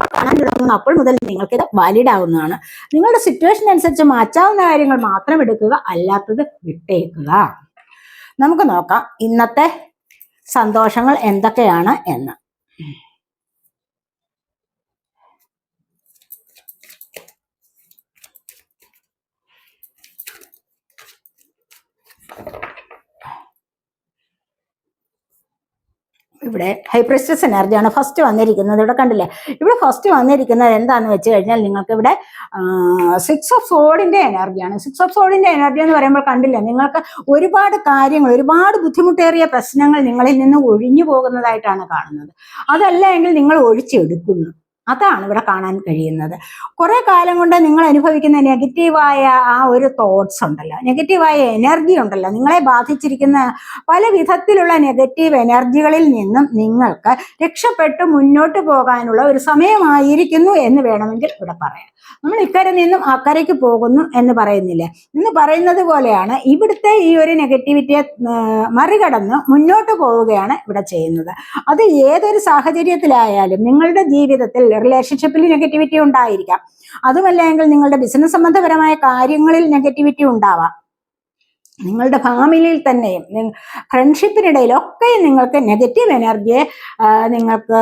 കാണാൻ തുടങ്ങുന്നു അപ്പോൾ മുതൽ നിങ്ങൾക്കിത് വാലിഡ് ആവുന്നതാണ്. നിങ്ങളുടെ സിറ്റുവേഷൻ അനുസരിച്ച് മാറ്റാവുന്ന കാര്യങ്ങൾ മാത്രം എടുക്കുക അല്ലാത്തത് വിട്ടേക്കുക. നമുക്ക് നോക്കാം ഇന്നത്തെ സന്തോഷങ്ങൾ എന്തൊക്കെയാണ് എന്ന്. ഇവിടെ ഹൈപ്രസ്റ്റസ് എനർജിയാണ് ഫസ്റ്റ് വന്നിരിക്കുന്നത്. ഇവിടെ കണ്ടില്ലേ? ഇവിടെ ഫസ്റ്റ് വന്നിരിക്കുന്നത് എന്താണെന്ന് വെച്ച് കഴിഞ്ഞാൽ നിങ്ങൾക്ക് ഇവിടെ സിക്സ് ഓഫ് സോഡിന്റെ എനർജിയാണ് സിക്സ് ഓഫ് സോഡിന്റെ എനർജി എന്ന് പറയുമ്പോൾ കണ്ടില്ലേ? നിങ്ങൾക്ക് ഒരുപാട് കാര്യങ്ങൾ ഒരുപാട് ബുദ്ധിമുട്ടേറിയ പ്രശ്നങ്ങൾ നിങ്ങളിൽ നിന്ന് ഒഴിഞ്ഞു പോകുന്നതായിട്ടാണ് കാണുന്നത്. അതല്ല എങ്കിൽ നിങ്ങൾ ഒഴിച്ചെടുക്കുന്നു. അതാണ് ഇവിടെ കാണാൻ കഴിയുന്നത്. കുറെ കാലം കൊണ്ട് നിങ്ങൾ അനുഭവിക്കുന്ന നെഗറ്റീവായ ആ ഒരു തോട്ട്സ് ഉണ്ടല്ലോ. നെഗറ്റീവായ എനർജി ഉണ്ടല്ലോ. നിങ്ങളെ ബാധിച്ചിരിക്കുന്ന പല വിധത്തിലുള്ള നെഗറ്റീവ് എനർജികളിൽ നിന്നും നിങ്ങൾക്ക് രക്ഷപ്പെട്ട് മുന്നോട്ട് പോകാനുള്ള ഒരു സമയമായിരിക്കുന്നു എന്ന് വേണമെങ്കിൽ ഇവിടെ പറയാം. നമ്മൾ ഇക്കരെ നിന്നും അക്കരയ്ക്ക് പോകുന്നു എന്ന് പറയുന്നില്ലേ? എന്ന് പറയുന്നത് പോലെയാണ് ഇവിടുത്തെ ഈ ഒരു നെഗറ്റിവിറ്റിയെ മറികടന്ന് മുന്നോട്ട് പോവുകയാണ് ഇവിടെ ചെയ്യുന്നത്. അത് ഏതൊരു സാഹചര്യത്തിലായാലും നിങ്ങളുടെ ജീവിതത്തിൽ റിലേഷൻഷിപ്പിൽ നെഗറ്റിവിറ്റി ഉണ്ടായിരിക്കാം. അതുമല്ലെങ്കിൽ നിങ്ങളുടെ ബിസിനസ് സംബന്ധപരമായ കാര്യങ്ങളിൽ നെഗറ്റിവിറ്റി ഉണ്ടാവാം. നിങ്ങളുടെ ഫാമിലിയിൽ തന്നെയും ഫ്രണ്ട്ഷിപ്പിനിടയിലൊക്കെ നിങ്ങൾക്ക് നെഗറ്റീവ് എനർജിയെ നിങ്ങൾക്ക്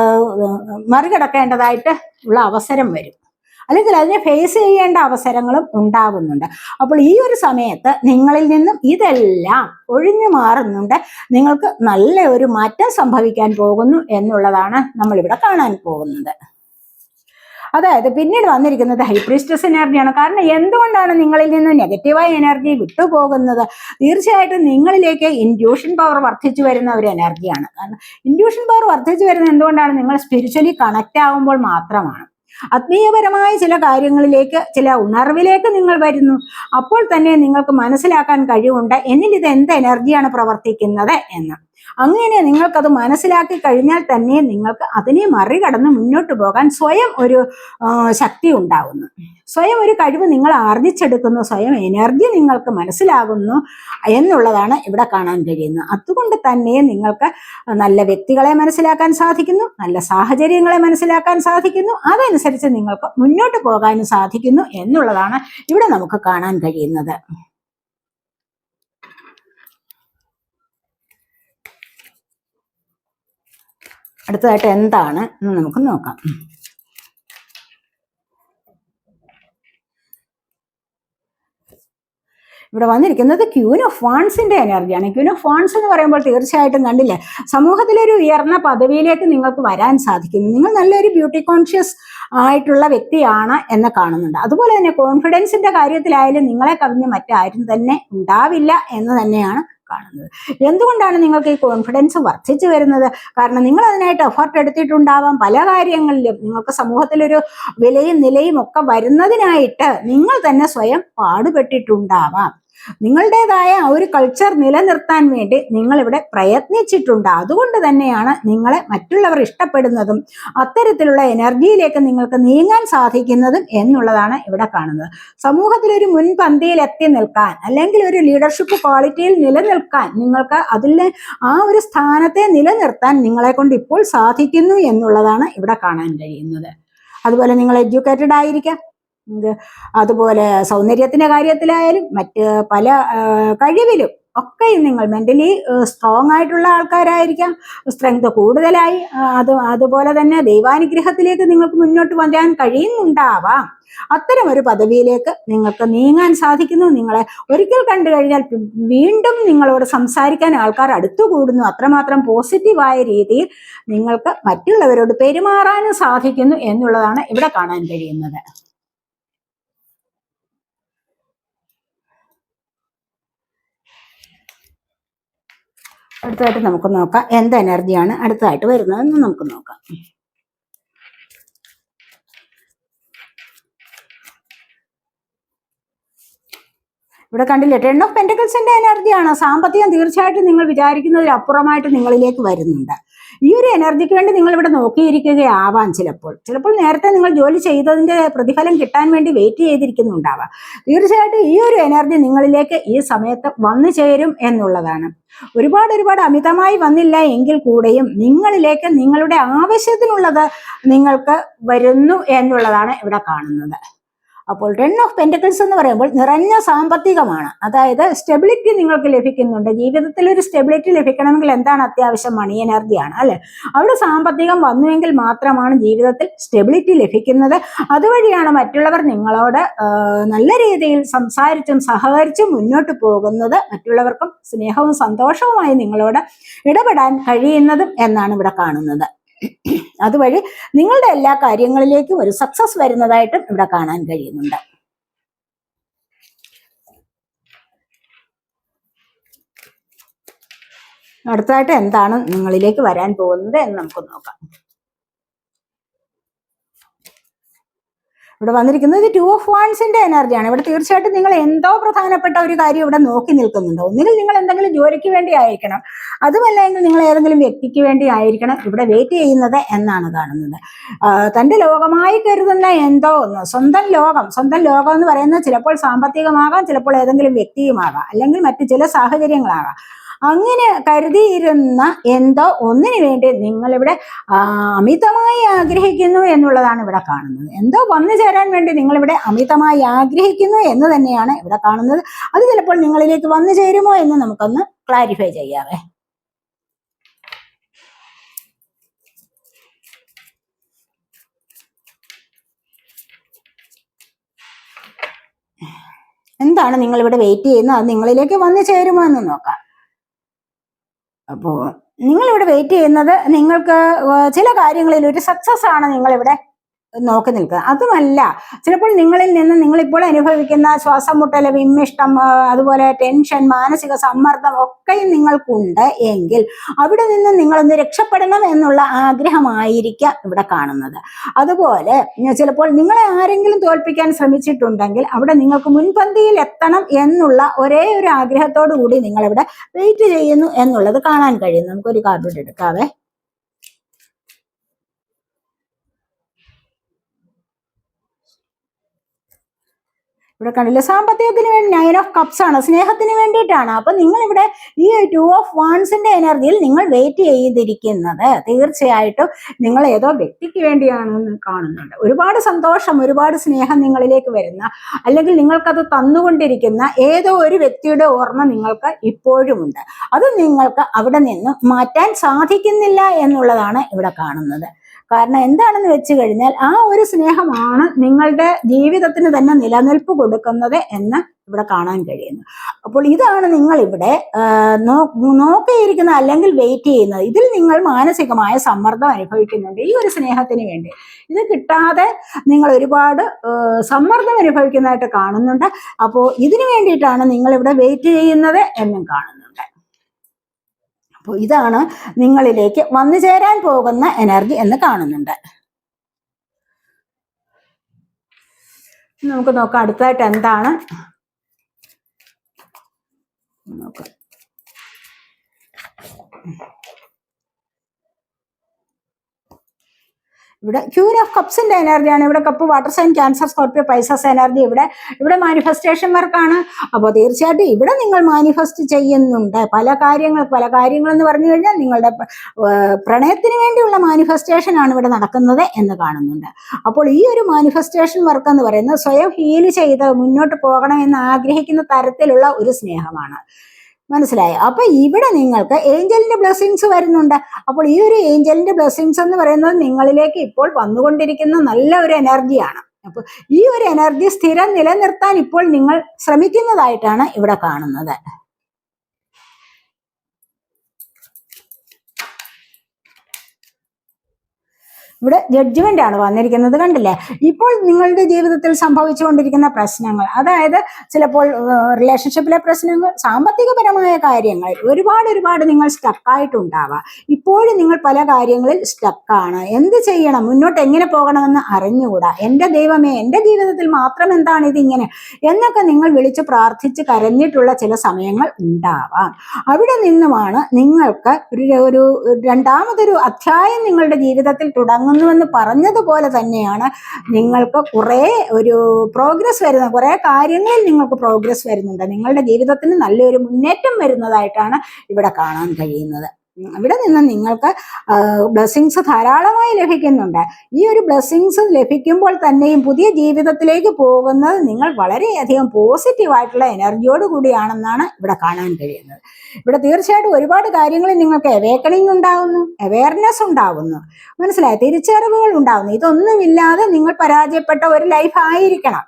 മറികടക്കേണ്ടതായിട്ട് ഉള്ള അവസരം വരും. അല്ലെങ്കിൽ അതിനെ ഫേസ് ചെയ്യേണ്ട അവസരങ്ങളും ഉണ്ടാകുന്നുണ്ട് അപ്പോൾ ഈ ഒരു സമയത്ത് നിങ്ങളിൽ നിന്നും ഇതെല്ലാം ഒഴിഞ്ഞു മാറുന്നുണ്ട്. നിങ്ങൾക്ക് നല്ല ഒരു മാറ്റം സംഭവിക്കാൻ പോകുന്നു എന്നുള്ളതാണ് നമ്മളിവിടെ കാണാൻ പോകുന്നത്. അതായത് പിന്നീട് വന്നിരിക്കുന്നത് ഹൈപ്രിസ്റ്റസ് എനർജിയാണ് കാരണം എന്തുകൊണ്ടാണ് നിങ്ങളിൽ നിന്ന് നെഗറ്റീവായ എനർജി വിട്ടുപോകുന്നത്? തീർച്ചയായിട്ടും നിങ്ങളിലേക്ക് ഇൻഡ്യൂഷൻ പവർ വർദ്ധിച്ചു വരുന്ന ഒരു എനർജിയാണ് കാരണം ഇൻഡ്യൂഷൻ പവർ വർദ്ധിച്ചു വരുന്നത് എന്തുകൊണ്ടാണ്? നിങ്ങൾ സ്പിരിച്വലി കണക്റ്റ് ആവുമ്പോൾ മാത്രമാണ്. ആത്മീയപരമായ ചില കാര്യങ്ങളിലേക്ക് ചില ഉണർവിലേക്ക് നിങ്ങൾ വരുന്നു. അപ്പോൾ തന്നെ നിങ്ങൾക്ക് മനസ്സിലാക്കാൻ കഴിവുണ്ട് എന്നിൽ ഇത് എന്ത് എനർജിയാണ് പ്രവർത്തിക്കുന്നത് എന്ന്. അങ്ങനെ നിങ്ങൾക്കത് മനസ്സിലാക്കി കഴിഞ്ഞാൽ തന്നെ നിങ്ങൾക്ക് അതിനെ മറികടന്ന് മുന്നോട്ട് പോകാൻ സ്വയം ഒരു ശക്തി ഉണ്ടാകുന്നു സ്വയം ഒരു കഴിവ് നിങ്ങൾ ആർജിച്ചെടുക്കുന്നു സ്വയം എനർജി നിങ്ങൾക്ക് മനസ്സിലാകുന്നു എന്നുള്ളതാണ് ഇവിടെ കാണാൻ കഴിയുന്നത്. അതുകൊണ്ട് തന്നെ നിങ്ങൾക്ക് നല്ല വ്യക്തികളെ മനസ്സിലാക്കാൻ സാധിക്കുന്നു നല്ല സാഹചര്യങ്ങളെ മനസ്സിലാക്കാൻ സാധിക്കുന്നു അതനുസരിച്ച് നിങ്ങൾക്ക് മുന്നോട്ട് പോകാനും സാധിക്കുന്നു എന്നുള്ളതാണ് ഇവിടെ നമുക്ക് കാണാൻ കഴിയുന്നത്. അടുത്തതായിട്ട് എന്താണ് എന്ന് നമുക്ക് നോക്കാം. ഇവിടെ വന്നിരിക്കുന്നത് ക്യൂൻ ഓഫ് ഫാൺസിന്റെ എനർജിയാണ്. ക്യൂൻ ഓഫ് ഫാൺസ് എന്ന് പറയുമ്പോൾ തീർച്ചയായിട്ടും കണ്ടില്ലേ സമൂഹത്തിലൊരു ഉയർന്ന പദവിയിലേക്ക് നിങ്ങൾക്ക് വരാൻ സാധിക്കും നിങ്ങൾ നല്ലൊരു ബ്യൂട്ടി കോൺഷ്യസ് ആയിട്ടുള്ള വ്യക്തിയാണ് എന്ന് കാണുന്നുണ്ട്. അതുപോലെ തന്നെ കോൺഫിഡൻസിന്റെ കാര്യത്തിലായാലും നിങ്ങളെ കവിഞ്ഞ് മറ്റാരും തന്നെ ഉണ്ടാവില്ല എന്ന് തന്നെയാണ് കാണുന്നത്. എന്തുകൊണ്ടാണ് നിങ്ങൾക്ക് ഈ കോൺഫിഡൻസ് വർദ്ധിച്ചു വരുന്നത്? കാരണം നിങ്ങൾ അതിനായിട്ട് എഫർട്ട് എടുത്തിട്ടുണ്ടാവാം. പല കാര്യങ്ങളിലും നിങ്ങൾക്ക് സമൂഹത്തിലൊരു വിലയും നിലയും ഒക്കെ വരുന്നതിനായിട്ട് നിങ്ങൾ തന്നെ സ്വയം പാടുപെട്ടിട്ടുണ്ടാവാം. നിങ്ങളുടേതായ ഒരു കൾച്ചർ നിലനിർത്താൻ വേണ്ടി നിങ്ങൾ ഇവിടെ പ്രയത്നിച്ചിട്ടുണ്ട്. അതുകൊണ്ട് തന്നെയാണ് നിങ്ങളെ മറ്റുള്ളവർ ഇഷ്ടപ്പെടുന്നതും അത്തരത്തിലുള്ള എനർജിയിലേക്ക് നിങ്ങൾക്ക് നീങ്ങാൻ സാധിക്കുന്നതും എന്നുള്ളതാണ് ഇവിടെ കാണുന്നത്. സമൂഹത്തിൽ ഒരു മുൻപന്തിയിൽ എത്തി നിൽക്കാൻ അല്ലെങ്കിൽ ഒരു ലീഡർഷിപ്പ് ക്വാളിറ്റിയിൽ നിലനിൽക്കാൻ നിങ്ങൾക്ക് അതിൽ ആ ഒരു സ്ഥാനത്തെ നിലനിർത്താൻ നിങ്ങളെ കൊണ്ട് ഇപ്പോൾ സാധിക്കുന്നു എന്നുള്ളതാണ് ഇവിടെ കാണാൻ കഴിയുന്നത്. അതുപോലെ നിങ്ങൾ എഡ്യൂക്കേറ്റഡ് ആയിരിക്കാം. അതുപോലെ സൗന്ദര്യത്തിന്റെ കാര്യത്തിലായാലും മറ്റ് പല കഴിവിലും ഒക്കെ നിങ്ങൾ മെന്റലി സ്ട്രോങ് ആയിട്ടുള്ള ആൾക്കാരായിരിക്കാം. സ്ട്രെങ്ത് കൂടുതലായി അത് അതുപോലെ തന്നെ ദൈവാനുഗ്രഹത്തിലേക്ക് നിങ്ങൾക്ക് മുന്നോട്ട് വരാൻ കഴിയുന്നുണ്ടാവാം. അത്തരം ഒരു പദവിയിലേക്ക് നിങ്ങൾക്ക് നീങ്ങാൻ സാധിക്കുന്നു. നിങ്ങളെ ഒരിക്കൽ കണ്ടു കഴിഞ്ഞാൽ വീണ്ടും നിങ്ങളോട് സംസാരിക്കാൻ ആൾക്കാർ അടുത്തുകൂടുന്നു അത്രമാത്രം പോസിറ്റീവായ രീതിയിൽ നിങ്ങൾക്ക് മറ്റുള്ളവരോട് പെരുമാറാനും സാധിക്കുന്നു എന്നുള്ളതാണ് ഇവിടെ കാണാൻ കഴിയുന്നത്. അടുത്തതായിട്ട് നമുക്ക് നോക്കാം. എന്ത് എനർജിയാണ് അടുത്തതായിട്ട് വരുന്നതെന്ന് നമുക്ക് നോക്കാം. ഇവിടെ കണ്ടില്ലേ ടെൻ ഓഫ് പെന്റക്കിൾസിന്റെ എനർജിയാണ്. സാമ്പത്തികം തീർച്ചയായിട്ടും നിങ്ങൾ വിചാരിക്കുന്നതിലപ്പുറമായിട്ട് നിങ്ങളിലേക്ക് വരുന്നുണ്ട്. ഈ ഒരു എനർജിക്ക് വേണ്ടി നിങ്ങൾ ഇവിടെ നോക്കിയിരിക്കുകയാവാം ചിലപ്പോൾ. ചിലപ്പോൾ നേരത്തെ നിങ്ങൾ ജോലി ചെയ്തതിന്റെ പ്രതിഫലം കിട്ടാൻ വേണ്ടി വെയിറ്റ് ചെയ്തിരിക്കുന്നുണ്ടാവാം. തീർച്ചയായിട്ടും ഈ ഒരു എനർജി നിങ്ങളിലേക്ക് ഈ സമയത്ത് വന്നു ചേരും എന്നുള്ളതാണ്. ഒരുപാട് ഒരുപാട് അമിതമായി വന്നില്ല എങ്കിൽ കൂടെയും നിങ്ങളിലേക്ക് നിങ്ങളുടെ ആവശ്യത്തിനുള്ളത് നിങ്ങൾക്ക് വരുന്നു എന്നുള്ളതാണ് ഇവിടെ കാണുന്നത്. അപ്പോൾ ടെൻ ഓഫ് പെന്റക്കിൾസ് എന്ന് പറയുമ്പോൾ നിറഞ്ഞ സാമ്പത്തികമാണ്. അതായത് സ്റ്റെബിലിറ്റി നിങ്ങൾക്ക് ലഭിക്കുന്നുണ്ട്. ജീവിതത്തിൽ ഒരു സ്റ്റെബിലിറ്റി ലഭിക്കണമെങ്കിൽ എന്താണ് അത്യാവശ്യം? മണി എനർജിയാണ് അല്ലെ? അവിടെ സാമ്പത്തികം വന്നുവെങ്കിൽ മാത്രമാണ് ജീവിതത്തിൽ സ്റ്റെബിലിറ്റി ലഭിക്കുന്നത്. അതുവഴിയാണ് മറ്റുള്ളവർ നിങ്ങളോട് നല്ല രീതിയിൽ സംസാരിച്ചും സഹകരിച്ചും മുന്നോട്ട് പോകുന്നത്. മറ്റുള്ളവർക്കും സ്നേഹവും സന്തോഷവുമായി നിങ്ങളോട് ഇടപെടാൻ കഴിയുന്നതും എന്നാണ് ഇവിടെ കാണുന്നത്. അതുവഴി നിങ്ങളുടെ എല്ലാ കാര്യങ്ങളിലേക്കും ഒരു സക്സസ് വരുന്നതായിട്ടും ഇവിടെ കാണാൻ കഴിയുന്നുണ്ട്. അടുത്തതായിട്ട് എന്താണ് നിങ്ങളിലേക്ക് വരാൻ പോകുന്നത് എന്ന് നമുക്ക് നോക്കാം. ഇവിടെ വന്നിരിക്കുന്നത് ടു ഓഫ് വാൻസിന്റെ എനർജിയാണ് ഇവിടെ തീർച്ചയായിട്ടും നിങ്ങൾ എന്തോ പ്രധാനപ്പെട്ട ഒരു കാര്യം ഇവിടെ നോക്കി നിൽക്കുന്നുണ്ട്. ഒന്നുകിൽ നിങ്ങൾ എന്തെങ്കിലും ജോലിക്ക് വേണ്ടി ആയിരിക്കണം. അതുമല്ലെങ്കിൽ നിങ്ങൾ ഏതെങ്കിലും വ്യക്തിക്ക് വേണ്ടി ആയിരിക്കണം. ഇവിടെ വെയിറ്റ് ചെയ്യുന്നത് എന്നാണ് കാണുന്നത്. തന്റെ ലോകമായി കരുതുന്ന എന്തോ ഒന്ന് സ്വന്തം ലോകം സ്വന്തം ലോകം എന്ന് പറയുന്നത് ചിലപ്പോൾ സാമ്പത്തികമാകാം ചിലപ്പോൾ ഏതെങ്കിലും വ്യക്തിയുമാകാം അല്ലെങ്കിൽ മറ്റു ചില സാഹചര്യങ്ങളാകാം. അങ്ങനെ കരുതിയിരുന്ന എന്തോ ഒന്നിനു വേണ്ടി നിങ്ങളിവിടെ അമിതമായി ആഗ്രഹിക്കുന്നു എന്നുള്ളതാണ് ഇവിടെ കാണുന്നത്. എന്തോ വന്നു ചേരാൻ വേണ്ടി നിങ്ങളിവിടെ അമിതമായി ആഗ്രഹിക്കുന്നു എന്ന് തന്നെയാണ് ഇവിടെ കാണുന്നത്. അത് ചിലപ്പോൾ നിങ്ങളിലേക്ക് വന്നു ചേരുമോ എന്ന് നമുക്കൊന്ന് ക്ലാരിഫൈ ചെയ്യാവേ. എന്താണ് നിങ്ങൾ ഇവിടെ വെയിറ്റ് ചെയ്യുന്നത്? അത് നിങ്ങളിലേക്ക് വന്നു ചേരുമോ എന്ന് നോക്കാം. അപ്പോൾ നിങ്ങളിവിടെ വെയിറ്റ് ചെയ്യുന്നത് നിങ്ങൾക്ക് ചില കാര്യങ്ങളിൽ ഒരു സക്സസ് ആണ് നിങ്ങൾ ഇവിടെ നോക്കി നിൽക്കുക അതുമല്ല ചിലപ്പോൾ നിങ്ങളിൽ നിന്ന് നിങ്ങളിപ്പോൾ അനുഭവിക്കുന്ന ശ്വാസം മുട്ടൽ വിമ്മിഷ്ടം അതുപോലെ ടെൻഷൻ മാനസിക സമ്മർദ്ദം ഒക്കെയും നിങ്ങൾക്കുണ്ട് എങ്കിൽ അവിടെ നിന്ന് നിങ്ങളൊന്ന് രക്ഷപ്പെടണം എന്നുള്ള ആഗ്രഹമായിരിക്കാം ഇവിടെ കാണുന്നത്. അതുപോലെ ചിലപ്പോൾ നിങ്ങളെ ആരെങ്കിലും തോൽപ്പിക്കാൻ ശ്രമിച്ചിട്ടുണ്ടെങ്കിൽ അവിടെ നിങ്ങൾക്ക് മുൻപന്തിയിൽ എത്തണം എന്നുള്ള ഒരേ ഒരു ആഗ്രഹത്തോടു കൂടി നിങ്ങളിവിടെ വെയിറ്റ് ചെയ്യുന്നു എന്നുള്ളത് കാണാൻ കഴിയും. നമുക്കൊരു കാർഡ് എടുക്കാവേ. ഇവിടെ കണ്ടില്ല? സാമ്പത്തികത്തിന് വേണ്ടി നയൻ ഓഫ് കപ്സ് ആണ്. സ്നേഹത്തിന് വേണ്ടിയിട്ടാണ്. അപ്പൊ നിങ്ങൾ ഇവിടെ ഈ ടു ഓഫ് വാൺസിന്റെ എനർജിയിൽ നിങ്ങൾ വെയിറ്റ് ചെയ്തിരിക്കുന്നത്. തീർച്ചയായിട്ടും നിങ്ങൾ ഏതോ വ്യക്തിക്ക് വേണ്ടിയാണെന്ന് കാണുന്നുണ്ട്. ഒരുപാട് സന്തോഷം ഒരുപാട് സ്നേഹം നിങ്ങളിലേക്ക് വരുന്ന അല്ലെങ്കിൽ നിങ്ങൾക്കത് തന്നുകൊണ്ടിരിക്കുന്ന ഏതോ ഒരു വ്യക്തിയുടെ ഓർമ്മ നിങ്ങൾക്ക് ഇപ്പോഴുമുണ്ട് അത് നിങ്ങൾക്ക് അവിടെ നിന്ന് മാറ്റാൻ സാധിക്കുന്നില്ല എന്നുള്ളതാണ് ഇവിടെ കാണുന്നത്. കാരണം എന്താണെന്ന് വെച്ച് കഴിഞ്ഞാൽ ആ ഒരു സ്നേഹമാണ് നിങ്ങളുടെ ജീവിതത്തിന് തന്നെ നിലനിൽപ്പ് കൊടുക്കുന്നത് എന്ന് ഇവിടെ കാണാൻ കഴിയുന്നു. അപ്പോൾ ഇതാണ് നിങ്ങൾ ഇവിടെ നോക്കിയിരിക്കുന്ന അല്ലെങ്കിൽ വെയിറ്റ് ചെയ്യുന്നത്. ഇതിൽ നിങ്ങൾ മാനസികമായ സമ്മർദ്ദം അനുഭവിക്കുന്നുണ്ട് ഈ ഒരു സ്നേഹത്തിന് വേണ്ടി. ഇത് കിട്ടാതെ നിങ്ങൾ ഒരുപാട് സമ്മർദ്ദം അനുഭവിക്കുന്നതായിട്ട് കാണുന്നുണ്ട്. അപ്പോൾ ഇതിനു വേണ്ടിയിട്ടാണ് നിങ്ങൾ ഇവിടെ വെയിറ്റ് ചെയ്യുന്നത് എന്നും കാണുന്നുണ്ട് അപ്പോൾ ഇതാണ് നിങ്ങളിലേക്ക് വന്നു ചേരാൻ പോകുന്ന എനർജി എന്ന് കാണുന്നുണ്ട്. നമുക്ക് നോക്കാം അടുത്തതായിട്ട് എന്താണ്? നോക്കാം. ഇവിടെ ക്യൂൻ ഓഫ് കപ്സിന്റെ എനർജിയാണ് ഇവിടെ cup water sign Cancer Scorpio Pisces energy ഇവിടെ ഇവിടെ മാനിഫെസ്റ്റേഷൻ വർക്കാണ് അപ്പോൾ തീർച്ചയായിട്ടും ഇവിടെ നിങ്ങൾ മാനിഫെസ്റ്റ് ചെയ്യുന്നുണ്ട്. പല കാര്യങ്ങൾ പല കാര്യങ്ങൾ എന്ന് പറഞ്ഞു കഴിഞ്ഞാൽ നിങ്ങളുടെ പ്രണയത്തിന് വേണ്ടിയുള്ള മാനിഫെസ്റ്റേഷൻ ആണ് ഇവിടെ നടക്കുന്നത് എന്ന് കാണുന്നുണ്ട്. അപ്പോൾ ഈ ഒരു മാനിഫെസ്റ്റേഷൻ വർക്ക് എന്ന് പറയുന്നത് സ്വയം ഹീൽ ചെയ്ത് മുന്നോട്ട് പോകണം എന്ന് ആഗ്രഹിക്കുന്ന തരത്തിലുള്ള ഒരു സ്നേഹമാണ്. മനസ്സിലായോ? അപ്പൊ ഇവിടെ നിങ്ങൾക്ക് ഏഞ്ചലിന്റെ ബ്ലെസ്സിങ്സ് വരുന്നുണ്ട്. അപ്പോൾ ഈ ഒരു ഏഞ്ചലിന്റെ ബ്ലെസ്സിങ്സ് എന്ന് പറയുന്നത് നിങ്ങളിലേക്ക് ഇപ്പോൾ വന്നുകൊണ്ടിരിക്കുന്ന നല്ല ഒരു എനർജിയാണ് അപ്പൊ ഈ ഒരു എനർജി സ്ഥിരം നിലനിർത്താൻ ഇപ്പോൾ നിങ്ങൾ ശ്രമിക്കുന്നതായിട്ടാണ് ഇവിടെ കാണുന്നത്. ഇവിടെ ജഡ്ജ്മെന്റ് ആണ് വന്നിരിക്കുന്നത് കണ്ടില്ലേ? ഇപ്പോൾ നിങ്ങളുടെ ജീവിതത്തിൽ സംഭവിച്ചുകൊണ്ടിരിക്കുന്ന പ്രശ്നങ്ങൾ അതായത് ചിലപ്പോൾ റിലേഷൻഷിപ്പിലെ പ്രശ്നങ്ങൾ സാമ്പത്തികപരമായ കാര്യങ്ങൾ ഒരുപാട് ഒരുപാട് നിങ്ങൾ സ്റ്റക്കായിട്ടുണ്ടാവാം ഇപ്പോഴും നിങ്ങൾ പല കാര്യങ്ങളിൽ സ്റ്റക്കാണ് എന്ത് ചെയ്യണം? മുന്നോട്ട് എങ്ങനെ പോകണമെന്ന് അറിഞ്ഞുകൂടാ. എന്റെ ദൈവമേ എന്റെ ജീവിതത്തിൽ മാത്രം എന്താണ് ഇതിങ്ങനെ? എന്നൊക്കെ നിങ്ങൾ വിളിച്ച് പ്രാർത്ഥിച്ച് കരഞ്ഞിട്ടുള്ള ചില സമയങ്ങൾ ഉണ്ടാവാം. അവിടെ നിന്നുമാണ് നിങ്ങൾക്ക് ഒരു രണ്ടാമതൊരു അധ്യായം നിങ്ങളുടെ ജീവിതത്തിൽ തുടങ്ങുന്നുവെന്ന് പറഞ്ഞതുപോലെ തന്നെയാണ് നിങ്ങൾക്ക് കുറേ ഒരു പ്രോഗ്രസ് വരുന്ന കുറേ കാര്യങ്ങളിൽ നിങ്ങൾക്ക് പ്രോഗ്രസ് വരുന്നുണ്ട്. നിങ്ങളുടെ ജീവിതത്തിന് നല്ലൊരു മുന്നേറ്റം വരുന്നതായിട്ടാണ് ഇവിടെ കാണാൻ കഴിയുന്നത്. ഇവിടെ നിന്ന് നിങ്ങൾക്ക് ബ്ലെസ്സിങ്സ് ധാരാളമായി ലഭിക്കുന്നുണ്ട്. ഈ ഒരു ബ്ലെസ്സിങ്സ് ലഭിക്കുമ്പോൾ തന്നെയും പുതിയ ജീവിതത്തിലേക്ക് പോകുന്നത് നിങ്ങൾ വളരെയധികം പോസിറ്റീവായിട്ടുള്ള എനർജിയോട് കൂടിയാണെന്നാണ് ഇവിടെ കാണാൻ കഴിയുന്നത്. ഇവിടെ തീർച്ചയായിട്ടും ഒരുപാട് കാര്യങ്ങളിൽ നിങ്ങൾക്ക് അവേക്കണിങ് ഉണ്ടാകുന്നു അവയർനെസ് ഉണ്ടാകുന്നു മനസ്സിലായി? തിരിച്ചറിവുകൾ ഉണ്ടാകുന്നു ഇതൊന്നുമില്ലാതെ നിങ്ങൾ പരാജയപ്പെട്ട ഒരു ലൈഫ് ആയിരിക്കണം.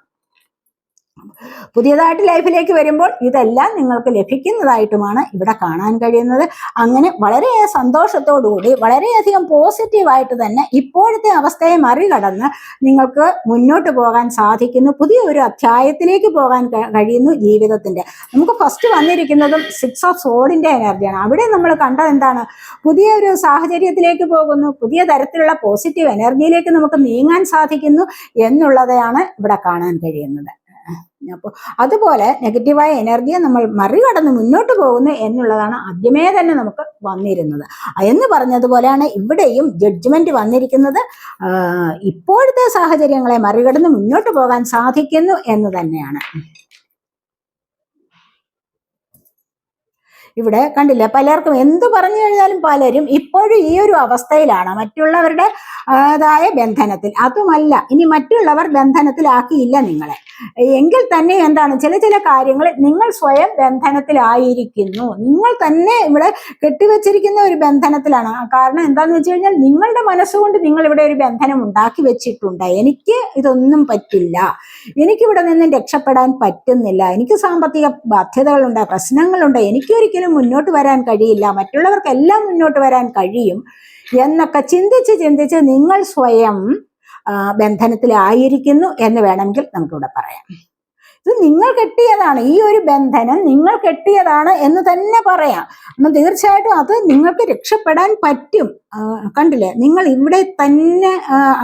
പുതിയതായിട്ട് ലൈഫിലേക്ക് വരുമ്പോൾ ഇതെല്ലാം നിങ്ങൾക്ക് ലഭിക്കുന്നതായിട്ടുമാണ് ഇവിടെ കാണാൻ കഴിയുന്നത്. അങ്ങനെ വളരെ സന്തോഷത്തോടുകൂടി വളരെയധികം പോസിറ്റീവായിട്ട് തന്നെ ഇപ്പോഴത്തെ അവസ്ഥയെ മറികടന്ന് നിങ്ങൾക്ക് മുന്നോട്ട് പോകാൻ സാധിക്കുന്നു. പുതിയ ഒരു അധ്യായത്തിലേക്ക് പോകാൻ കഴിയുന്നു ജീവിതത്തിന്റെ. നമുക്ക് ഫസ്റ്റ് വന്നിരിക്കുന്നതും സിക്സ് ഓഫ് സോഡിന്റെ എനർജിയാണ്. അവിടെ നമ്മൾ കണ്ടത് എന്താണ്? പുതിയ ഒരു സാഹചര്യത്തിലേക്ക് പോകുന്നു. പുതിയ തരത്തിലുള്ള പോസിറ്റീവ് എനർജിയിലേക്ക് നമുക്ക് നീങ്ങാൻ സാധിക്കുന്നു എന്നുള്ളതാണ് ഇവിടെ കാണാൻ കഴിയുന്നത്. അപ്പോൾ അതുപോലെ നെഗറ്റീവായ എനർജിയെ നമ്മൾ മറികടന്ന് മുന്നോട്ട് പോകുന്നു എന്നുള്ളതാണ് ആദ്യമേ തന്നെ നമുക്ക് വന്നിരുന്നത്. എന്ന് പറഞ്ഞതുപോലെയാണ് ഇവിടെയും ജഡ്ജ്മെന്റ് വന്നിരിക്കുന്നത്. ഇപ്പോഴത്തെ സാഹചര്യങ്ങളെ മറികടന്ന് മുന്നോട്ട് പോകാൻ സാധിക്കുന്നു എന്ന് തന്നെയാണ്. ഇവിടെ കണ്ടില്ല പലർക്കും എന്ത് പറഞ്ഞു കഴിഞ്ഞാലും പലരും ഇപ്പോഴും ഈ ഒരു അവസ്ഥയിലാണ്. മറ്റുള്ളവരുടെ ആതായ ബന്ധനത്തിൽ. അതുമല്ല ഇനി മറ്റുള്ളവർ ബന്ധനത്തിലാക്കിയില്ല നിങ്ങളെ. എങ്കിൽ തന്നെ എന്താണ് ചില ചില കാര്യങ്ങൾ നിങ്ങൾ സ്വയം ബന്ധനത്തിലായിരിക്കുന്നു. നിങ്ങൾ തന്നെ ഇവിടെ കെട്ടിവെച്ചിരിക്കുന്ന ഒരു ബന്ധനത്തിലാണ്. കാരണം എന്താന്ന് വെച്ച് കഴിഞ്ഞാൽ നിങ്ങളുടെ മനസ്സുകൊണ്ട് നിങ്ങൾ ഇവിടെ ഒരു ബന്ധനം ഉണ്ടാക്കി വെച്ചിട്ടുണ്ട്. എനിക്ക് ഇതൊന്നും പറ്റില്ല. എനിക്കിവിടെ നിന്നും രക്ഷപ്പെടാൻ പറ്റുന്നില്ല. എനിക്ക് സാമ്പത്തിക ബാധ്യതകളുണ്ട് പ്രശ്നങ്ങളുണ്ട്. എനിക്കൊരിക്കലും മുന്നോട്ട് വരാൻ കഴിയില്ല മറ്റുള്ളവർക്കെല്ലാം മുന്നോട്ട് വരാൻ കഴിയും എന്നൊക്കെ ചിന്തിച്ച് ചിന്തിച്ച് നിങ്ങൾ സ്വയം ബന്ധനത്തിലായിരിക്കുന്നു എന്ന് വേണമെങ്കിൽ നമുക്കിവിടെ പറയാം. ഇത് നിങ്ങൾ കെട്ടിയതാണ്. ഈ ഒരു ബന്ധനം നിങ്ങൾ കെട്ടിയതാണ് എന്ന് തന്നെ പറയാം. എന്നാൽ തീർച്ചയായിട്ടും അത് നിങ്ങൾക്ക് രക്ഷപ്പെടാൻ പറ്റും. കണ്ടില്ലേ? നിങ്ങൾ ഇവിടെ തന്നെ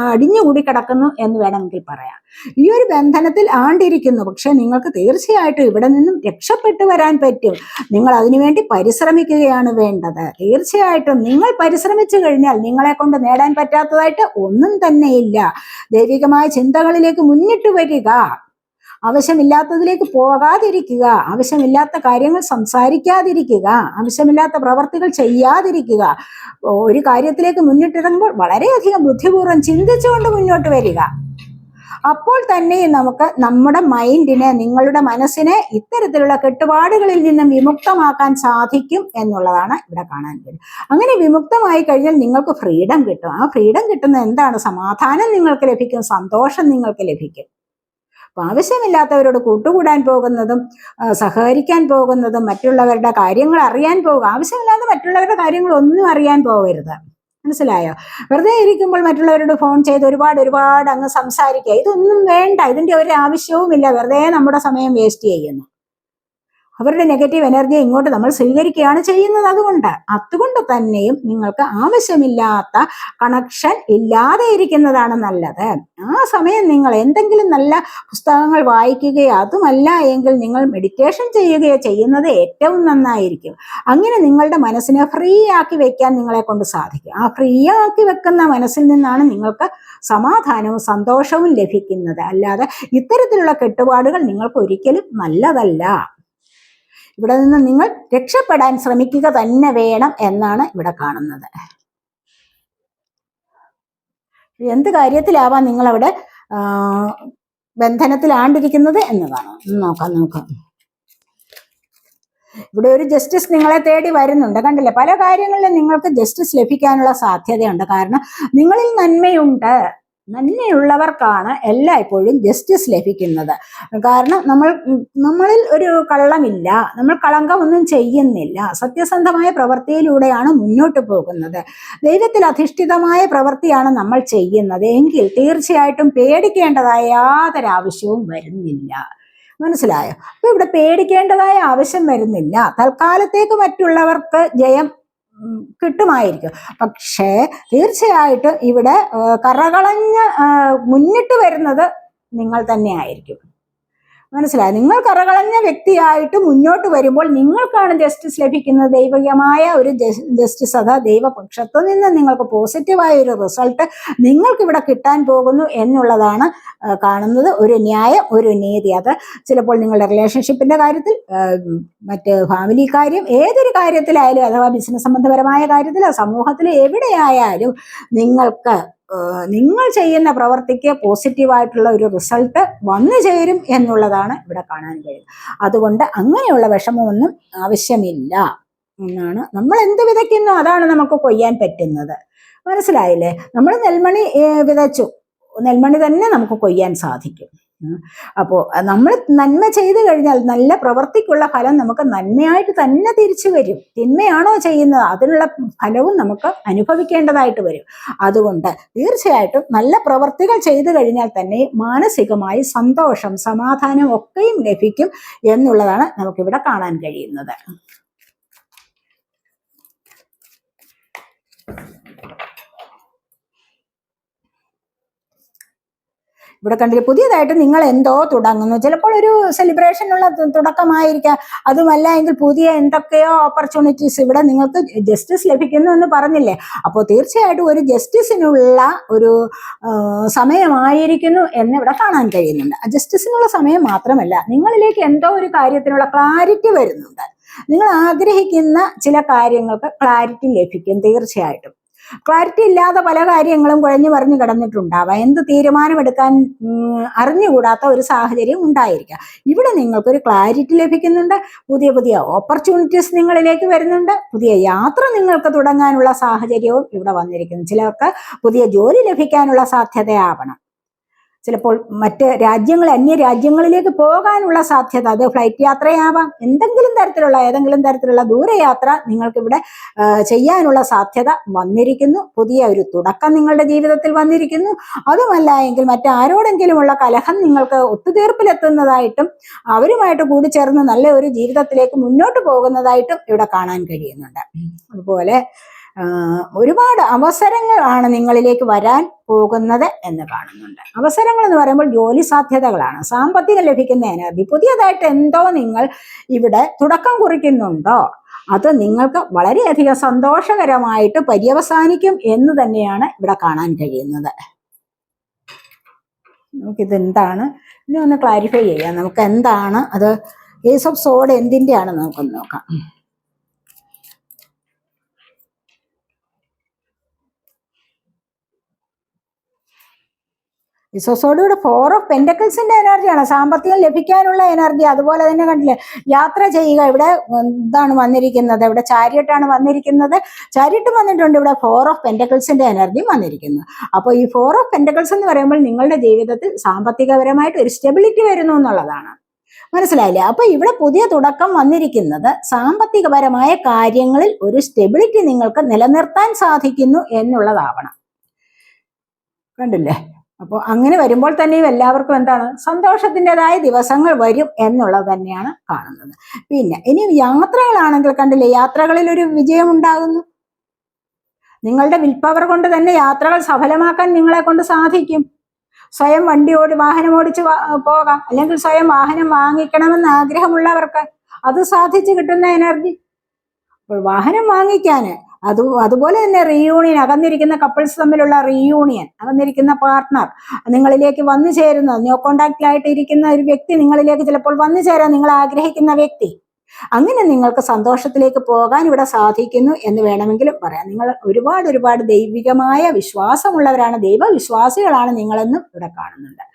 അടിഞ്ഞു അടിഞ്ഞുകൂടി കിടക്കുന്നു എന്ന് വേണമെങ്കിൽ പറയാം. ഈ ഒരു ബന്ധനത്തിൽ ആണ്ടിരിക്കുന്നു. പക്ഷെ നിങ്ങൾക്ക് തീർച്ചയായിട്ടും ഇവിടെ നിന്നും രക്ഷപ്പെട്ടു വരാൻ പറ്റും. നിങ്ങൾ അതിനുവേണ്ടി പരിശ്രമിക്കുകയാണ് വേണ്ടത്. തീർച്ചയായിട്ടും നിങ്ങൾ പരിശ്രമിച്ചു കഴിഞ്ഞാൽ നിങ്ങളെ കൊണ്ട് നേടാൻ പറ്റാത്തതായിട്ട് ഒന്നും തന്നെയില്ല ദൈവികമായ ചിന്തകളിലേക്ക് മുന്നിട്ട് വരിക. ആവശ്യമില്ലാത്തതിലേക്ക് പോകാതിരിക്കുക ആവശ്യമില്ലാത്ത കാര്യങ്ങൾ സംസാരിക്കാതിരിക്കുക ആവശ്യമില്ലാത്ത പ്രവർത്തികൾ ചെയ്യാതിരിക്കുക ഒരു കാര്യത്തിലേക്ക് മുന്നിട്ടിറങ്ങുമ്പോൾ വളരെയധികം ബുദ്ധിപൂർവം ചിന്തിച്ചുകൊണ്ട് മുന്നോട്ട് വരിക. അപ്പോൾ തന്നെ നമുക്ക് നമ്മുടെ മൈൻഡിനെ നിങ്ങളുടെ മനസ്സിനെ ഇത്തരത്തിലുള്ള കെട്ടുപാടുകളിൽ നിന്നും വിമുക്തമാക്കാൻ സാധിക്കും എന്നുള്ളതാണ് ഇവിടെ കാണാൻ കഴിയും അങ്ങനെ വിമുക്തമായി കഴിഞ്ഞാൽ നിങ്ങൾക്ക് ഫ്രീഡം കിട്ടും. ആ ഫ്രീഡം കിട്ടുന്ന എന്താണ്? സമാധാനം നിങ്ങൾക്ക് ലഭിക്കും സന്തോഷം നിങ്ങൾക്ക് ലഭിക്കും. അപ്പൊ ആവശ്യമില്ലാത്തവരോട് കൂട്ടുകൂടാൻ പോകുന്നതും സഹകരിക്കാൻ പോകുന്നതും മറ്റുള്ളവരുടെ കാര്യങ്ങൾ അറിയാൻ പോകുക. ആവശ്യമില്ലാതെ മറ്റുള്ളവരുടെ കാര്യങ്ങൾ ഒന്നും അറിയാൻ പോകരുത്. മനസ്സിലായോ? വെറുതെ ഇരിക്കുമ്പോൾ മറ്റുള്ളവരോട് ഫോൺ ചെയ്ത് ഒരുപാട് ഒരുപാട് അങ്ങ് സംസാരിക്കുക. ഇതൊന്നും വേണ്ട. ഇതിന്റെ ഒരു ആവശ്യവുമില്ല. വെറുതെ നമ്മുടെ സമയം വേസ്റ്റ് ചെയ്യുന്നു. അവരുടെ നെഗറ്റീവ് എനർജി ഇങ്ങോട്ട് നമ്മൾ സ്വീകരിക്കുകയാണ് ചെയ്യുന്നത് അതുകൊണ്ട്. അതുകൊണ്ട് തന്നെയും നിങ്ങൾക്ക് ആവശ്യമില്ലാത്ത കണക്ഷൻ ഇല്ലാതെ ഇരിക്കുന്നതാണ് നല്ലത്. ആ സമയം നിങ്ങൾ എന്തെങ്കിലും നല്ല പുസ്തകങ്ങൾ വായിക്കുകയോ അതുമല്ല എങ്കിൽ നിങ്ങൾ മെഡിറ്റേഷൻ ചെയ്യുകയോ ചെയ്യുന്നത് ഏറ്റവും നന്നായിരിക്കും. അങ്ങനെ നിങ്ങളുടെ മനസ്സിനെ ഫ്രീ ആക്കി വെക്കാൻ നിങ്ങളെ കൊണ്ട് സാധിക്കും. ആ ഫ്രീ ആക്കി വെക്കുന്ന മനസ്സിൽ നിന്നാണ് നിങ്ങൾക്ക് സമാധാനവും സന്തോഷവും ലഭിക്കുന്നത്. അല്ലാതെ ഇത്തരത്തിലുള്ള കെട്ടുപാടുകൾ നിങ്ങൾക്ക് ഒരിക്കലും നല്ലതല്ല. ഇവിടെ നിന്ന് നിങ്ങൾ രക്ഷപ്പെടാൻ ശ്രമിക്കുക തന്നെ വേണം എന്നാണ് ഇവിടെ കാണുന്നത്. എന്ത് കാര്യത്തിലാവാം നിങ്ങളവിടെ ബന്ധനത്തിലാണ്ടിരിക്കുന്നത് എന്നതാണ്. നോക്കാം നോക്കാം. ഇവിടെ ഒരു ജസ്റ്റിസ് നിങ്ങളെ തേടി വരുന്നുണ്ട്. കണ്ടില്ലേ? പല കാര്യങ്ങളിലും നിങ്ങൾക്ക് ജസ്റ്റിസ് ലഭിക്കാനുള്ള സാധ്യതയുണ്ട്. കാരണം നിങ്ങളിൽ നന്മയുണ്ട്. നന്മയുള്ളവർക്കാണ് എല്ലായ്പ്പോഴും ജസ്റ്റിസ് ലഭിക്കുന്നത്. കാരണം നമ്മൾ നമ്മളിൽ ഒരു കള്ളമില്ല നമ്മൾ കളങ്കമൊന്നും ചെയ്യുന്നില്ല. സത്യസന്ധമായ പ്രവൃത്തിയിലൂടെയാണ് മുന്നോട്ട് പോകുന്നത്. ദൈവത്തിൽ അധിഷ്ഠിതമായ പ്രവൃത്തിയാണ് നമ്മൾ ചെയ്യുന്നത്. എങ്കിൽ തീർച്ചയായിട്ടും പേടിക്കേണ്ടതായ യാതൊരു ആവശ്യവും വരുന്നില്ല. മനസ്സിലായോ? അപ്പൊ ഇവിടെ പേടിക്കേണ്ടതായ ആവശ്യം വരുന്നില്ല. തൽക്കാലത്തേക്ക് മറ്റുള്ളവർക്ക് ജയം കിട്ടുമായിരിക്കും. പക്ഷേ തീർച്ചയായിട്ടും ഇവിടെ കറകളഞ്ഞ് മുന്നിട്ട് വരുന്നത് നിങ്ങൾ തന്നെ ആയിരിക്കും മനസ്സിലായി? നിങ്ങൾ കറകളഞ്ഞ വ്യക്തിയായിട്ട് മുന്നോട്ട് വരുമ്പോൾ നിങ്ങൾക്കാണ് ജസ്റ്റിസ് ലഭിക്കുന്നത്. ദൈവികമായ ഒരു ജസ്റ്റിസ് അതാ ദൈവപക്ഷത്തു നിന്ന് നിങ്ങൾക്ക് പോസിറ്റീവായ ഒരു റിസൾട്ട് നിങ്ങൾക്ക് ഇവിടെ കിട്ടാൻ പോകുന്നു എന്നുള്ളതാണ് കാണുന്നത്. ഒരു ന്യായം ഒരു നീതി. അത് ചിലപ്പോൾ നിങ്ങളുടെ റിലേഷൻഷിപ്പിന്റെ കാര്യത്തിൽ മറ്റ് ഫാമിലി കാര്യം ഏതൊരു കാര്യത്തിലായാലും അഥവാ ബിസിനസ് സംബന്ധപരമായ കാര്യത്തിലോ സമൂഹത്തിൽ എവിടെയായാലും നിങ്ങൾക്ക് നിങ്ങൾ ചെയ്യുന്ന പ്രവർത്തിക്ക് പോസിറ്റീവായിട്ടുള്ള ഒരു റിസൾട്ട് വന്നു ചേരും എന്നുള്ളതാണ് ഇവിടെ കാണാൻ കഴിയുന്നത്. അതുകൊണ്ട് അങ്ങനെയുള്ള വിഷമമൊന്നും ആവശ്യമില്ല എന്നാണ് നമ്മൾ എന്ത് വിതയ്ക്കുന്നു അതാണ് നമുക്ക് കൊയ്യാൻ പറ്റുന്നത്. മനസ്സിലായില്ലേ? നമ്മൾ നെൽമണി വിതച്ചു. നെൽമണി തന്നെ നമുക്ക് കൊയ്യാൻ സാധിക്കും. അപ്പോൾ നമ്മൾ നന്മ ചെയ്തു കഴിഞ്ഞാൽ നല്ല പ്രവൃത്തിക്കുള്ള ഫലം നമുക്ക് നന്മയായിട്ട് തന്നെ തിരിച്ചു വരും. തിന്മയാണോ ചെയ്യുന്നത്? അതിനുള്ള ഫലവും നമുക്ക് അനുഭവിക്കേണ്ടതായിട്ട് വരും. അതുകൊണ്ട് തീർച്ചയായിട്ടും നല്ല പ്രവർത്തികൾ ചെയ്തു കഴിഞ്ഞാൽ തന്നെ മാനസികമായി സന്തോഷം സമാധാനം ഒക്കെയും ലഭിക്കും എന്നുള്ളതാണ് നമുക്കിവിടെ കാണാൻ കഴിയുന്നത്. ഇവിടെ കണ്ടില്ല പുതിയതായിട്ട് നിങ്ങൾ എന്തോ തുടങ്ങുന്നു. ചിലപ്പോൾ ഒരു സെലിബ്രേഷനുള്ള തുടക്കമായിരിക്കാം. അതുമല്ല എങ്കിൽ പുതിയ എന്തൊക്കെയോ ഓപ്പർച്യൂണിറ്റീസ് ഇവിടെ നിങ്ങൾക്ക് ജസ്റ്റിസ് ലഭിക്കുന്നു എന്ന് പറഞ്ഞില്ലേ? അപ്പോൾ തീർച്ചയായിട്ടും ഒരു ജസ്റ്റിസിനുള്ള ഒരു സമയമായിരിക്കുന്നു എന്ന് ഇവിടെ കാണാൻ കഴിയുന്നുണ്ട്. ജസ്റ്റിസിനുള്ള സമയം മാത്രമല്ല നിങ്ങളിലേക്ക് എന്തോ ഒരു കാര്യത്തിനുള്ള ക്ലാരിറ്റി വരുന്നുണ്ട്. നിങ്ങൾ ആഗ്രഹിക്കുന്ന ചില കാര്യങ്ങൾക്ക് ക്ലാരിറ്റി ലഭിക്കും തീർച്ചയായിട്ടും. ക്ലാരിറ്റി ഇല്ലാതെ പല കാര്യങ്ങളും കുഴഞ്ഞു പറഞ്ഞു കിടന്നിട്ടുണ്ടാവാം. എന്ത് തീരുമാനമെടുക്കാൻ അറിഞ്ഞുകൂടാത്ത ഒരു സാഹചര്യം ഉണ്ടായിരിക്കാം. ഇവിടെ നിങ്ങൾക്കൊരു ക്ലാരിറ്റി ലഭിക്കുന്നുണ്ട്. പുതിയ പുതിയ ഓപ്പർച്യൂണിറ്റീസ് നിങ്ങളിലേക്ക് വരുന്നുണ്ട്. പുതിയ യാത്ര നിങ്ങൾക്ക് തുടങ്ങാനുള്ള സാഹചര്യവും ഇവിടെ വന്നിരിക്കുന്നു. ചിലർക്ക് പുതിയ ജോലി ലഭിക്കാനുള്ള സാധ്യതയാവണം. ചിലപ്പോൾ മറ്റ് രാജ്യങ്ങൾ അന്യ രാജ്യങ്ങളിലേക്ക് പോകാനുള്ള സാധ്യത അത് ഫ്ലൈറ്റ് യാത്രയാവാം. എന്തെങ്കിലും തരത്തിലുള്ള ഏതെങ്കിലും തരത്തിലുള്ള ദൂരയാത്ര നിങ്ങൾക്കിവിടെ ചെയ്യാനുള്ള സാധ്യത വന്നിരിക്കുന്നു. പുതിയ ഒരു തുടക്കം നിങ്ങളുടെ ജീവിതത്തിൽ വന്നിരിക്കുന്നു. അതുമല്ല എങ്കിൽ മറ്റാരോടെങ്കിലുമുള്ള കലഹം നിങ്ങൾക്ക് ഒത്തുതീർപ്പിലെത്തുന്നതായിട്ടും അവരുമായിട്ട് കൂടിച്ചേർന്ന് നല്ല ഒരു ജീവിതത്തിലേക്ക് മുന്നോട്ട് പോകുന്നതായിട്ടും ഇവിടെ കാണാൻ കഴിയുന്നുണ്ട്. അതുപോലെ ഒരുപാട് അവസരങ്ങളാണ് നിങ്ങളിലേക്ക് വരാൻ പോകുന്നത് എന്ന് കാണുന്നുണ്ട്. അവസരങ്ങൾ എന്ന് പറയുമ്പോൾ ജോലി സാധ്യതകളാണ്. സാമ്പത്തികം ലഭിക്കുന്ന എനർജി പുതിയതായിട്ട് എന്തോ നിങ്ങൾ ഇവിടെ തുടക്കം കുറിക്കുന്നുണ്ടോ? അത് നിങ്ങൾക്ക് വളരെയധികം സന്തോഷകരമായിട്ട് പര്യവസാനിക്കും എന്ന് തന്നെയാണ് ഇവിടെ കാണാൻ കഴിയുന്നത്. നമുക്കിത് എന്താണ്? ഇനി ഒന്ന് ക്ലാരിഫൈ ചെയ്യാം. നമുക്ക് എന്താണ്? അത് ഏസ് ഓഫ് സോഡ് എന്തിന്റെയാണ് നമുക്കൊന്ന് നോക്കാം. ഇസോസോഡിയുടെ ഫോർ ഓഫ് പെൻഡക്കിൾസിന്റെ എനർജിയാണ്. സാമ്പത്തികം ലഭിക്കാനുള്ള എനർജി. അതുപോലെ തന്നെ കണ്ടില്ലേ യാത്ര ചെയ്യുക. ഇവിടെ ഇതാണ് വന്നിരിക്കുന്നത്? ഇവിടെ ചാരിയട്ടാണ് വന്നിരിക്കുന്നത്. ചാരിയട്ട് വന്നിട്ടുണ്ട്. ഇവിടെ ഫോർ ഓഫ് പെൻഡക്കിൾസിന്റെ എനർജി വന്നിരിക്കുന്നത് അപ്പോൾ ഈ ഫോർ ഓഫ് പെൻഡക്കിൾസ് എന്ന് പറയുമ്പോൾ നിങ്ങളുടെ ജീവിതത്തിൽ സാമ്പത്തികപരമായിട്ട് ഒരു സ്റ്റെബിലിറ്റി വരുന്നു എന്നുള്ളതാണ്. മനസ്സിലായില്ലേ? അപ്പൊ ഇവിടെ പുതിയ തുടക്കം വന്നിരിക്കുന്നത് സാമ്പത്തികപരമായ കാര്യങ്ങളിൽ ഒരു സ്റ്റെബിലിറ്റി നിങ്ങൾക്ക് നിലനിർത്താൻ സാധിക്കുന്നു എന്നുള്ളതാവണം. കണ്ടില്ലേ? അപ്പോൾ അങ്ങനെ വരുമ്പോൾ തന്നെയും എല്ലാവർക്കും എന്താണ്? സന്തോഷത്തിന്റെതായ ദിവസങ്ങൾ വരും എന്നുള്ളത് തന്നെയാണ് കാണുന്നത്. പിന്നെ ഇനി യാത്രകളാണെങ്കിൽ കണ്ടില്ലേ യാത്രകളിൽ ഒരു വിജയം ഉണ്ടാകുന്നു. നിങ്ങളുടെ വിൽപ്പവർ കൊണ്ട് തന്നെ യാത്രകൾ സഫലമാക്കാൻ നിങ്ങളെ കൊണ്ട് സാധിക്കും. സ്വയം വണ്ടി ഓടി വാഹനം ഓടിച്ച് പോകാം. അല്ലെങ്കിൽ സ്വയം വാഹനം വാങ്ങിക്കണമെന്ന് ആഗ്രഹമുള്ളവർക്ക് അത് സാധിച്ചു കിട്ടുന്ന എനർജി അപ്പോൾ വാഹനം വാങ്ങിക്കാന് അത് അതുപോലെ തന്നെ റീയൂണിയൻ അകന്നിരിക്കുന്ന കപ്പിൾസ് തമ്മിലുള്ള റീയൂണിയൻ അകന്നിരിക്കുന്ന പാർട്ട്ണർ നിങ്ങളിലേക്ക് വന്നു ചേരുന്നത് നോ കോണ്ടാക്റ്റിലായിട്ട് ഇരിക്കുന്ന ഒരു വ്യക്തി നിങ്ങളിലേക്ക് ചിലപ്പോൾ വന്നു ചേരാൻ നിങ്ങൾ ആഗ്രഹിക്കുന്ന വ്യക്തി. അങ്ങനെ നിങ്ങൾക്ക് സന്തോഷത്തിലേക്ക് പോകാൻ ഇവിടെ സാധിക്കുന്നു എന്ന് വേണമെങ്കിലും പറയാം. നിങ്ങൾ ഒരുപാട് ഒരുപാട് ദൈവികമായ വിശ്വാസമുള്ളവരാണ് ദൈവവിശ്വാസികളാണ് നിങ്ങളെന്നും ഇവിടെ കാണുന്നുണ്ട്.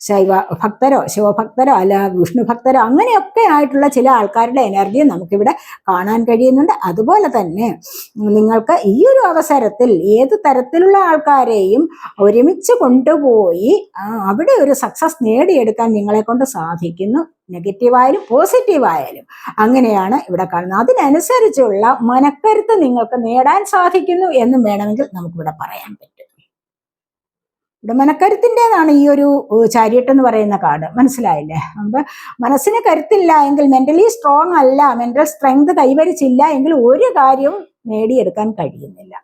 ശൈവ ഭക്തരോ ശിവഭക്തരോ അല്ല വിഷ്ണു ഭക്തരോ അങ്ങനെയൊക്കെ ആയിട്ടുള്ള ചില ആൾക്കാരുടെ എനർജി നമുക്കിവിടെ കാണാൻ കഴിയുന്നുണ്ട്. അതുപോലെ തന്നെ നിങ്ങൾക്ക് ഈ ഒരു അവസരത്തിൽ ഏത് തരത്തിലുള്ള ആൾക്കാരെയും ഒരുമിച്ച് കൊണ്ടുപോയി അവിടെ ഒരു സക്സസ് നേടിയെടുക്കാൻ നിങ്ങളെ കൊണ്ട് സാധിക്കുന്നു. നെഗറ്റീവായാലും പോസിറ്റീവായാലും അങ്ങനെയാണ് ഇവിടെ കാണുന്നത്. അതിനനുസരിച്ചുള്ള മനക്കരുത്ത് നിങ്ങൾക്ക് നേടാൻ സാധിക്കുന്നു എന്നും വേണമെങ്കിൽ നമുക്കിവിടെ പറയാൻ പറ്റും. ഇവിടെ മനക്കരുത്തിന്റെതാണ് ഈ ഒരു ചാരിയട്ട് എന്ന് പറയുന്ന കാർഡ്. മനസ്സിലായില്ലേ? അപ്പൊ മനസ്സിന് കരുത്തില്ല എങ്കിൽ മെന്റലി സ്ട്രോങ് അല്ല മെന്റൽ സ്ട്രെങ്ത് കൈവരിച്ചില്ല എങ്കിൽ ഒരു കാര്യവും നേടിയെടുക്കാൻ കഴിയുന്നില്ല.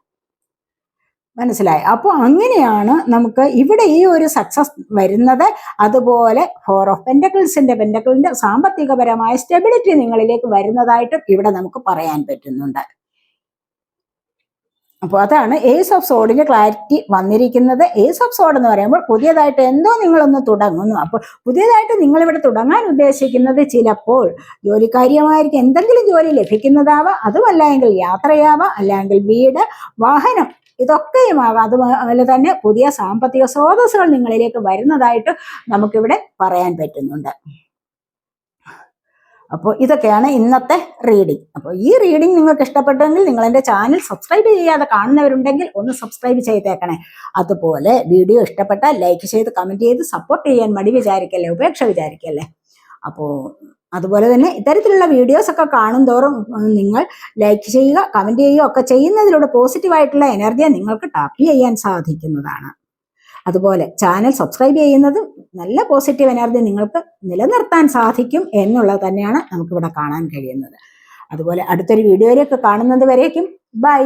മനസ്സിലായി? അപ്പോൾ അങ്ങനെയാണ് നമുക്ക് ഇവിടെ ഈ ഒരു സക്സസ് വരുന്നത്. അതുപോലെ ഫോർ ഓഫ് പെൻഡക്കിൾസിന്റെ പെൻഡക്കിളിന്റെ സാമ്പത്തികപരമായ സ്റ്റെബിലിറ്റി നിങ്ങളിലേക്ക് വരുന്നതായിട്ട് ഇവിടെ നമുക്ക് പറയാൻ പറ്റുന്നുണ്ട്. അപ്പോൾ അതാണ് ഏസ് ഓഫ് സോഡിന്റെ ക്ലാരിറ്റി വന്നിരിക്കുന്നത്. ഏസ് ഓഫ് സോഡ് എന്ന് പറയുമ്പോൾ പുതിയതായിട്ട് എന്തോ നിങ്ങളൊന്ന് തുടങ്ങുന്നു. അപ്പോൾ പുതിയതായിട്ട് നിങ്ങളിവിടെ തുടങ്ങാൻ ഉദ്ദേശിക്കുന്നത് ചിലപ്പോൾ ജോലിക്കാര്യമായിരിക്കും. എന്തെങ്കിലും ജോലി ലഭിക്കുന്നതാവാം. അതുമല്ല എങ്കിൽ യാത്രയാവാം. അല്ലെങ്കിൽ വീട് വാഹനം ഇതൊക്കെയുമാകാം അതുപോലെ തന്നെ പുതിയ സാമ്പത്തിക സ്രോതസ്സുകൾ നിങ്ങളിലേക്ക് വരുന്നതായിട്ട് നമുക്കിവിടെ പറയാൻ പറ്റുന്നുണ്ട്. അപ്പോൾ ഇതൊക്കെയാണ് ഇന്നത്തെ റീഡിംഗ് അപ്പോൾ ഈ റീഡിംഗ് നിങ്ങൾക്ക് ഇഷ്ടപ്പെട്ടെങ്കിൽ നിങ്ങൾ എന്റെ ചാനൽ സബ്സ്ക്രൈബ് ചെയ്യാതെ കാണുന്നവരുണ്ടെങ്കിൽ ഒന്ന് സബ്സ്ക്രൈബ് ചെയ്തേക്കണേ. അതുപോലെ വീഡിയോ ഇഷ്ടപ്പെട്ടാൽ ലൈക്ക് ചെയ്ത് കമന്റ് ചെയ്ത് സപ്പോർട്ട് ചെയ്യാൻ മടി വിചാരിക്കല്ലേ ഉപേക്ഷ വിചാരിക്കല്ലേ? അപ്പോൾ അതുപോലെ തന്നെ ഇത്തരത്തിലുള്ള വീഡിയോസ് ഒക്കെ കാണും തോറും നിങ്ങൾ ലൈക്ക് ചെയ്യുക കമന്റ് ചെയ്യുക ഒക്കെ ചെയ്യുന്നതിലൂടെ പോസിറ്റീവായിട്ടുള്ള എനർജിയെ നിങ്ങൾക്ക് ടാപ്പ് ചെയ്യാൻ സാധിക്കുന്നതാണ്. അതുപോലെ ചാനൽ സബ്സ്ക്രൈബ് ചെയ്യുന്നത് നല്ല പോസിറ്റീവ് എനർജി നിങ്ങൾക്ക് നിലനിർത്താൻ സാധിക്കും എന്നുള്ളത് തന്നെയാണ് നമുക്കിവിടെ കാണാൻ കഴിയുന്നത്. അതുപോലെ അടുത്തൊരു വീഡിയോയിലേക്ക് കാണുന്നത് വരേക്കും. ബൈ.